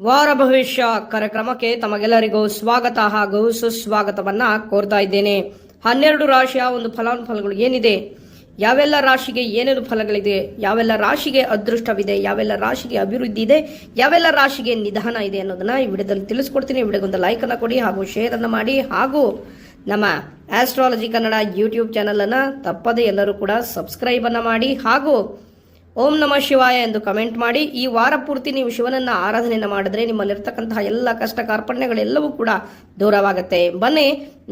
ವಾರ ಭವಿಷ್ಯ ಕಾರ್ಯಕ್ರಮಕ್ಕೆ ತಮಗೆಲ್ಲರಿಗೂ ಸ್ವಾಗತ ಹಾಗೂ ಸುಸ್ವಾಗತವನ್ನ ಕೋರ್ತಾ ಇದ್ದೇನೆ. ಹನ್ನೆರಡು ರಾಶಿಯ ಒಂದು ಫಲಾನುಫಲಗಳು ಏನಿದೆ? ಯಾವೆಲ್ಲ ರಾಶಿಗೆ ಏನೇನು ಫಲಗಳಿದೆ? ಯಾವೆಲ್ಲ ರಾಶಿಗೆ ಅದೃಷ್ಟವಿದೆ? ಯಾವೆಲ್ಲ ರಾಶಿಗೆ ಅಭಿವೃದ್ಧಿ ಇದೆ? ಯಾವೆಲ್ಲ ರಾಶಿಗೆ ನಿಧಾನ ಇದೆ ಅನ್ನೋದನ್ನ ಈ ವಿಡಿಯೋದಲ್ಲಿ ತಿಳಿಸ್ಕೊಡ್ತೀನಿ. ವಿಡಿಯೋಗೊಂದು ಲೈಕ್ ಅನ್ನ ಕೊಡಿ ಹಾಗೂ ಶೇರ್ ಅನ್ನ ಮಾಡಿ ಹಾಗೂ ನಮ್ಮ ಆಸ್ಟ್ರಾಲಜಿ ಕನ್ನಡ ಯೂಟ್ಯೂಬ್ ಚಾನೆಲ್ ಅನ್ನ ತಪ್ಪದೆ ಎಲ್ಲರೂ ಕೂಡ ಸಬ್ಸ್ಕ್ರೈಬ್ ಅನ್ನ ಮಾಡಿ ಹಾಗೂ ಓಂ ನಮಃ ಶಿವಾಯ ಎಂದು ಕಮೆಂಟ್ ಮಾಡಿ. ಈ ವಾರ ಪೂರ್ತಿ ನೀವು ಶಿವನನ್ನ ಆರಾಧನೆಯನ್ನು ಮಾಡಿದ್ರೆ ನಿಮ್ಮಲ್ಲಿರ್ತಕ್ಕಂತಹ ಎಲ್ಲ ಕಷ್ಟ ಕಾರ್ಪಣ್ಯಗಳೆಲ್ಲವೂ ಕೂಡ ದೂರವಾಗುತ್ತೆ. ಬನ್ನಿ,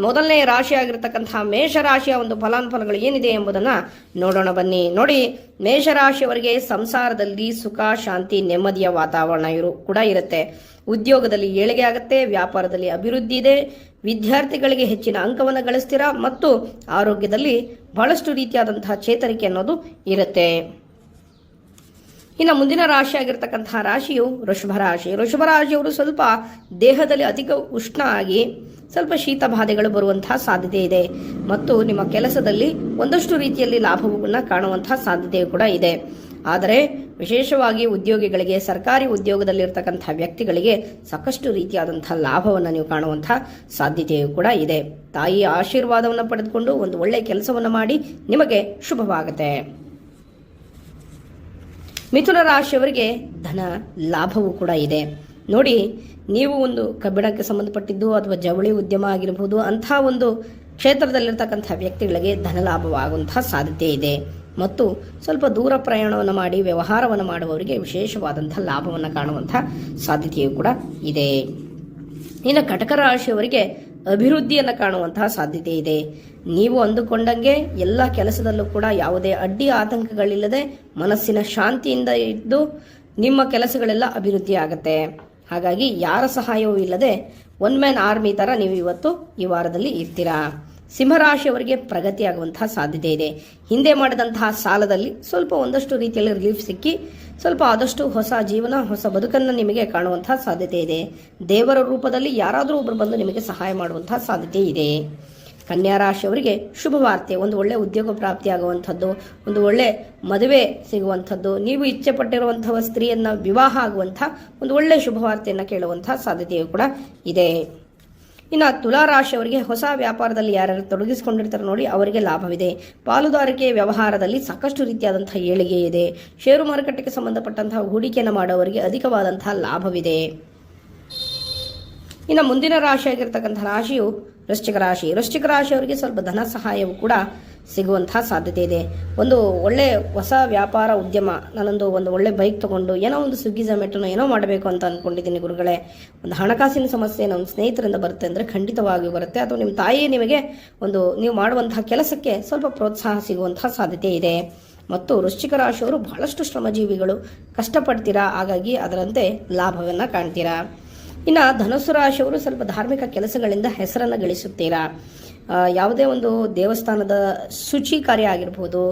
ಮೊದಲನೇ ರಾಶಿ ಆಗಿರ್ತಕ್ಕಂತಹ ಮೇಷರಾಶಿಯ ಒಂದು ಫಲಾನುಫಲಗಳು ಏನಿದೆ ಎಂಬುದನ್ನ ನೋಡೋಣ ಬನ್ನಿ. ನೋಡಿ, ಮೇಷರಾಶಿಯವರಿಗೆ ಸಂಸಾರದಲ್ಲಿ ಸುಖ, ಶಾಂತಿ, ನೆಮ್ಮದಿಯ ವಾತಾವರಣ ಇರು ಕೂಡ ಇರುತ್ತೆ. ಉದ್ಯೋಗದಲ್ಲಿ ಏಳಿಗೆ ಆಗುತ್ತೆ, ವ್ಯಾಪಾರದಲ್ಲಿ ಅಭಿವೃದ್ಧಿ ಇದೆ, ವಿದ್ಯಾರ್ಥಿಗಳಿಗೆ ಹೆಚ್ಚಿನ ಅಂಕವನ್ನು ಗಳಿಸ್ತೀರಾ ಮತ್ತು ಆರೋಗ್ಯದಲ್ಲಿ ಬಹಳಷ್ಟು ರೀತಿಯಾದಂತಹ ಚೇತರಿಕೆ ಅನ್ನೋದು ಇರುತ್ತೆ. ಇನ್ನು ಮುಂದಿನ ರಾಶಿ ಆಗಿರ್ತಕ್ಕಂತಹ ರಾಶಿಯು ವೃಷಭ ರಾಶಿ. ವೃಷಭ ರಾಶಿಯವರು ಸ್ವಲ್ಪ ದೇಹದಲ್ಲಿ ಅಧಿಕ ಉಷ್ಣ ಆಗಿ ಸ್ವಲ್ಪ ಶೀತ ಬಾಧೆಗಳು ಬರುವಂತಹ ಸಾಧ್ಯತೆ ಇದೆ. ಮತ್ತು ನಿಮ್ಮ ಕೆಲಸದಲ್ಲಿ ಒಂದಷ್ಟು ರೀತಿಯಲ್ಲಿ ಲಾಭವನ್ನು ಕಾಣುವಂತಹ ಸಾಧ್ಯತೆಯು ಕೂಡ ಇದೆ. ಆದರೆ ವಿಶೇಷವಾಗಿ ಉದ್ಯೋಗಿಗಳಿಗೆ, ಸರ್ಕಾರಿ ಉದ್ಯೋಗದಲ್ಲಿರ್ತಕ್ಕಂಥ ವ್ಯಕ್ತಿಗಳಿಗೆ ಸಾಕಷ್ಟು ರೀತಿಯಾದಂತಹ ಲಾಭವನ್ನು ನೀವು ಕಾಣುವಂತಹ ಸಾಧ್ಯತೆಯೂ ಕೂಡ ಇದೆ. ತಾಯಿಯ ಆಶೀರ್ವಾದವನ್ನು ಪಡೆದುಕೊಂಡು ಒಂದು ಒಳ್ಳೆಯ ಕೆಲಸವನ್ನು ಮಾಡಿ ನಿಮಗೆ ಶುಭವಾಗುತ್ತೆ. ಮಿಥುನ ರಾಶಿಯವರಿಗೆ ಧನ ಲಾಭವೂ ಕೂಡ ಇದೆ. ನೋಡಿ, ನೀವು ಒಂದು ಕಬ್ಬಿಣಕ್ಕೆ ಸಂಬಂಧಪಟ್ಟಿದ್ದು ಅಥವಾ ಜವಳಿ ಉದ್ಯಮ ಆಗಿರಬಹುದು ಅಂಥ ಒಂದು ಕ್ಷೇತ್ರದಲ್ಲಿರ್ತಕ್ಕಂಥ ವ್ಯಕ್ತಿಗಳಿಗೆ ಧನ ಲಾಭವಾಗುವಂತಹ ಸಾಧ್ಯತೆ ಇದೆ. ಮತ್ತು ಸ್ವಲ್ಪ ದೂರ ಪ್ರಯಾಣವನ್ನು ಮಾಡಿ, ವ್ಯವಹಾರವನ್ನು ಮಾಡುವವರಿಗೆ ವಿಶೇಷವಾದಂತಹ ಲಾಭವನ್ನು ಕಾಣುವಂತಹ ಸಾಧ್ಯತೆಯೂ ಕೂಡ ಇದೆ. ಇನ್ನು ಕಟಕ ರಾಶಿಯವರಿಗೆ ಅಭಿವೃದ್ಧಿಯನ್ನು ಕಾಣುವಂತಹ ಸಾಧ್ಯತೆ ಇದೆ. ನೀವು ಅಂದುಕೊಂಡಂಗೆ ಎಲ್ಲ ಕೆಲಸದಲ್ಲೂ ಕೂಡ ಯಾವುದೇ ಅಡ್ಡಿ ಆತಂಕಗಳಿಲ್ಲದೆ ಮನಸ್ಸಿನ ಶಾಂತಿಯಿಂದ ಇದ್ದು ನಿಮ್ಮ ಕೆಲಸಗಳೆಲ್ಲ ಅಭಿವೃದ್ಧಿ ಆಗುತ್ತೆ. ಹಾಗಾಗಿ ಯಾರ ಸಹಾಯವೂ ಇಲ್ಲದೆ ಒನ್ ಮ್ಯಾನ್ ಆರ್ಮಿ ಥರ ನೀವು ಇವತ್ತು ಈ ವಾರದಲ್ಲಿ ಇರ್ತೀರಾ? ಸಿಂಹರಾಶಿಯವರಿಗೆ ಪ್ರಗತಿ ಆಗುವಂತಹ ಸಾಧ್ಯತೆ ಇದೆ. ಹಿಂದೆ ಮಾಡಿದಂತಹ ಸಾಲದಲ್ಲಿ ಸ್ವಲ್ಪ ಒಂದಷ್ಟು ರೀತಿಯಲ್ಲಿ ರಿಲೀಫ್ ಸಿಕ್ಕಿ, ಸ್ವಲ್ಪ ಆದಷ್ಟು ಹೊಸ ಜೀವನ, ಹೊಸ ಬದುಕನ್ನು ನಿಮಗೆ ಕಾಣುವಂತಹ ಸಾಧ್ಯತೆ ಇದೆ. ದೇವರ ರೂಪದಲ್ಲಿ ಯಾರಾದರೂ ಒಬ್ಬರು ಬಂದು ನಿಮಗೆ ಸಹಾಯ ಮಾಡುವಂತಹ ಸಾಧ್ಯತೆ ಇದೆ. ಕನ್ಯಾ ರಾಶಿಯವರಿಗೆ ಶುಭ ವಾರ್ತೆ ಒಂದು ಒಳ್ಳೆ ಉದ್ಯೋಗ ಪ್ರಾಪ್ತಿಯಾಗುವಂಥದ್ದು, ಒಂದು ಒಳ್ಳೆ ಮದುವೆ ಸಿಗುವಂಥದ್ದು, ನೀವು ಇಚ್ಛೆ ಪಟ್ಟಿರುವಂತಹ ಸ್ತ್ರೀಯನ್ನ ವಿವಾಹ ಆಗುವಂಥ ಒಂದು ಒಳ್ಳೆ ಶುಭವಾರ್ತೆಯನ್ನು ಕೇಳುವಂತಹ ಸಾಧ್ಯತೆಯು ಕೂಡ ಇದೆ. ಇನ್ನು ತುಲಾ ರಾಶಿಯವರಿಗೆ ಹೊಸ ವ್ಯಾಪಾರದಲ್ಲಿ ಯಾರ್ಯಾರು ತೊಡಗಿಸಿಕೊಂಡಿರ್ತಾರೆ ನೋಡಿ ಅವರಿಗೆ ಲಾಭವಿದೆ. ಪಾಲುದಾರಿಕೆ ವ್ಯವಹಾರದಲ್ಲಿ ಸಾಕಷ್ಟು ರೀತಿಯಾದಂತಹ ಏಳಿಗೆ ಇದೆ. ಷೇರು ಮಾರುಕಟ್ಟೆಗೆ ಸಂಬಂಧಪಟ್ಟಂತಹ ಹೂಡಿಕೆಯನ್ನು ಮಾಡುವವರಿಗೆ ಅಧಿಕವಾದಂತಹ ಲಾಭವಿದೆ. ಇನ್ನು ಮುಂದಿನ ರಾಶಿಯಾಗಿರ್ತಕ್ಕಂಥ ರಾಶಿಯು ವೃಶ್ಚಿಕ ರಾಶಿ. ವೃಶ್ಚಿಕ ರಾಶಿಯವರಿಗೆ ಸ್ವಲ್ಪ ಧನ ಸಹಾಯವು ಕೂಡ ಸಿಗುವಂತಹ ಸಾಧ್ಯತೆ ಇದೆ. ಒಂದು ಒಳ್ಳೆ ಹೊಸ ವ್ಯಾಪಾರ ಉದ್ಯಮ, ನಾನೊಂದು ಒಂದು ಒಳ್ಳೆ ಬೈಕ್ ತಗೊಂಡು ಏನೋ ಒಂದು ಸ್ವಿಗ್ಗಿ ಝೊಮ್ಯಾಟೊನ ಏನೋ ಮಾಡಬೇಕು ಅಂತ ಅಂದ್ಕೊಂಡಿದ್ದೀನಿ ಗುರುಗಳೇ. ಒಂದು ಹಣಕಾಸಿನ ಸಮಸ್ಯೆ ನಮ್ಮ ಸ್ನೇಹಿತರಿಂದ ಬರುತ್ತೆ ಅಂದರೆ ಖಂಡಿತವಾಗಿಯೂ ಬರುತ್ತೆ. ಅಥವಾ ನಿಮ್ಮ ತಾಯಿಯೇ ನಿಮಗೆ ಒಂದು ನೀವು ಮಾಡುವಂತಹ ಕೆಲಸಕ್ಕೆ ಸ್ವಲ್ಪ ಪ್ರೋತ್ಸಾಹ ಸಿಗುವಂತಹ ಸಾಧ್ಯತೆ ಇದೆ. ಮತ್ತು ವೃಶ್ಚಿಕ ರಾಶಿಯವರು ಬಹಳಷ್ಟು ಶ್ರಮಜೀವಿಗಳು ಕಷ್ಟಪಡ್ತೀರಾ? ಹಾಗಾಗಿ ಅದರಂತೆ ಲಾಭವನ್ನು ಕಾಣ್ತೀರಾ? ಇನ್ನು ಧನುಸು ರಾಶಿಯವರು ಸ್ವಲ್ಪ ಧಾರ್ಮಿಕ ಕೆಲಸಗಳಿಂದ ಹೆಸರನ್ನು ಗಳಿಸುತ್ತೀರಾ. ಯಾವುದೇ ಒಂದು ದೇವಸ್ಥಾನದ ಶುಚಿ ಕಾರ್ಯ ಆಗಿರ್ಬೋದು,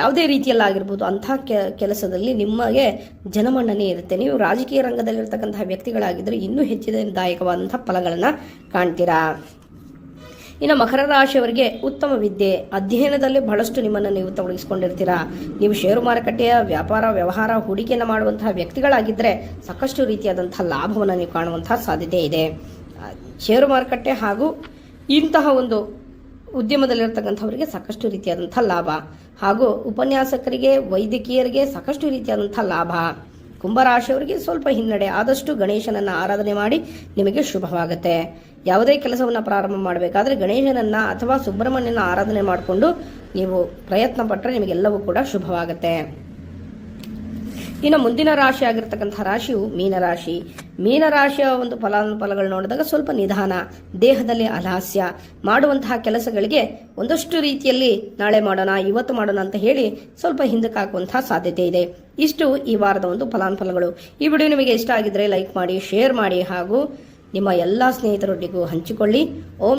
ಯಾವುದೇ ರೀತಿಯಲ್ಲಾಗಿರ್ಬೋದು ಅಂಥ ಕೆ, ಕೆಲಸದಲ್ಲಿ ನಿಮಗೆ ಜನಮನ್ನಣೆ ಇರುತ್ತೆ. ನೀವು ರಾಜಕೀಯ ರಂಗದಲ್ಲಿರ್ತಕ್ಕಂತಹ ವ್ಯಕ್ತಿಗಳಾಗಿದ್ದರೆ ಇನ್ನೂ ಹೆಚ್ಚಿನದಾಯಕವಾದಂತಹ ಫಲಗಳನ್ನು ಕಾಣ್ತೀರಾ. ಇನ್ನು ಮಕರ ರಾಶಿಯವರಿಗೆ ಉತ್ತಮ ವಿದ್ಯೆ. ಅಧ್ಯಯನದಲ್ಲಿ ಬಹಳಷ್ಟು ನಿಮ್ಮನ್ನು ನೀವು ತೊಡಗಿಸಿಕೊಂಡಿರ್ತೀರಾ. ನೀವು ಷೇರು ಮಾರುಕಟ್ಟೆಯ ವ್ಯಾಪಾರ, ವ್ಯವಹಾರ, ಹೂಡಿಕೆಯನ್ನು ಮಾಡುವಂತಹ ವ್ಯಕ್ತಿಗಳಾಗಿದ್ದರೆ ಸಾಕಷ್ಟು ರೀತಿಯಾದಂತಹ ಲಾಭವನ್ನು ನೀವು ಕಾಣುವಂತಹ ಸಾಧ್ಯತೆ ಇದೆ. ಷೇರು ಮಾರುಕಟ್ಟೆ ಹಾಗೂ ಇಂತಹ ಒಂದು ಉದ್ಯಮದಲ್ಲಿರ್ತಕ್ಕಂಥವರಿಗೆ ಸಾಕಷ್ಟು ರೀತಿಯಾದಂಥ ಲಾಭ. ಹಾಗೂ ಉಪನ್ಯಾಸಕರಿಗೆ, ವೈದ್ಯಕೀಯರಿಗೆ ಸಾಕಷ್ಟು ರೀತಿಯಾದಂಥ ಲಾಭ. ಕುಂಭರಾಶಿಯವರಿಗೆ ಸ್ವಲ್ಪ ಹಿನ್ನಡೆ ಆದಷ್ಟು ಗಣೇಶನನ್ನ ಆರಾಧನೆ ಮಾಡಿ ನಿಮಗೆ ಶುಭವಾಗುತ್ತೆ. ಯಾವುದೇ ಕೆಲಸವನ್ನು ಪ್ರಾರಂಭ ಮಾಡಬೇಕಾದ್ರೆ ಗಣೇಶನನ್ನ ಅಥವಾ ಸುಬ್ರಹ್ಮಣ್ಯನ ಆರಾಧನೆ ಮಾಡಿಕೊಂಡು ನೀವು ಪ್ರಯತ್ನ ಪಟ್ಟರೆ ನಿಮಗೆಲ್ಲವೂ ಕೂಡ ಶುಭವಾಗುತ್ತೆ. ಇನ್ನು ಮುಂದಿನ ರಾಶಿ ಆಗಿರ್ತಕ್ಕಂಥ ರಾಶಿಯು ಮೀನರಾಶಿ. ಮೀನರಾಶಿಯ ಒಂದು ಫಲಾನುಫಲಗಳು ನೋಡಿದಾಗ ಸ್ವಲ್ಪ ನಿಧಾನ, ದೇಹದಲ್ಲಿ ಅಲಹಾಸ್ಯ ಮಾಡುವಂತಹ ಕೆಲಸಗಳಿಗೆ ಒಂದಷ್ಟು ರೀತಿಯಲ್ಲಿ ನಾಳೆ ಮಾಡೋಣ, ಇವತ್ತು ಮಾಡೋಣ ಅಂತ ಹೇಳಿ ಸ್ವಲ್ಪ ಹಿಂದಕ್ಕೆ ಹಾಕುವಂತಹ ಸಾಧ್ಯತೆ ಇದೆ. ಇಷ್ಟು ಈ ವಾರದ ಒಂದು ಫಲಾನುಫಲಗಳು ಈ ವಿಡಿಯೋ ನಿಮಗೆ ಇಷ್ಟ ಆಗಿದ್ರೆ ಲೈಕ್ ಮಾಡಿ, ಶೇರ್ ಮಾಡಿ ಹಾಗೂ ನಿಮ್ಮ ಎಲ್ಲ ಸ್ನೇಹಿತರೊಟ್ಟಿಗೂ ಹಂಚಿಕೊಳ್ಳಿ. ಓಂ